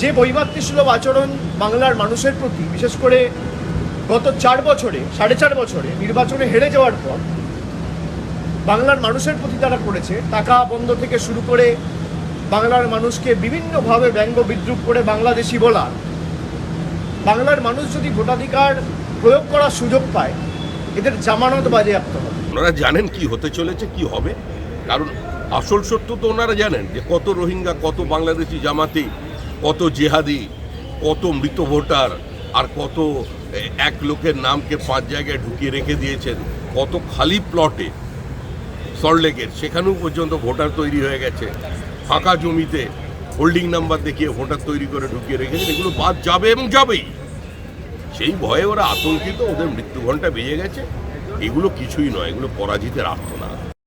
যে বৈমাতৃসুলভ আচরণ বাংলার মানুষের প্রতি, বিশেষ করে গত চার বছরে, সাড়ে চার বছরে নির্বাচনে হেরে যাওয়ার পর, বাংলার মানুষের প্রতি তারা করেছে, টাকা বন্ধ থেকে শুরু করে বাংলার মানুষকে বিভিন্নভাবে ব্যঙ্গ বিদ্রুপ করে বাংলাদেশি বলা। বাংলার মানুষ যদি ভোটাধিকার প্রয়োগ করার সুযোগ পায়, এদের জামানত বাজেয়াপ্ত হবে। ওনারা জানেন কি হতে চলেছে, কি হবে? কারণ আসল সত্য তো ওনারা জানেন যে কত রোহিঙ্গা, কত বাংলাদেশি জামাতি কত জেহাদি, কত মৃত ভোটার, আর কত এক লোকের নামকে পাঁচ জায়গায় ঢুকিয়ে রেখে দিয়েছেন, কত খালি প্লটে সল্টলেকের সেখানেও পর্যন্ত ভোটার তৈরি হয়ে গেছে। ফাঁকা জমিতে হোল্ডিং নাম্বার দেখিয়ে ভোটার তৈরি করে ঢুকিয়ে রেখেছেন, এগুলো বাদ যাবে এবং যাবেই। সেই ভয়ে ওরা আতঙ্কিত, ওদের মৃত্যু ঘণ্টা বেজে গেছে। এগুলো কিছুই নয়, এগুলো পরাজিতের আর্তনাদ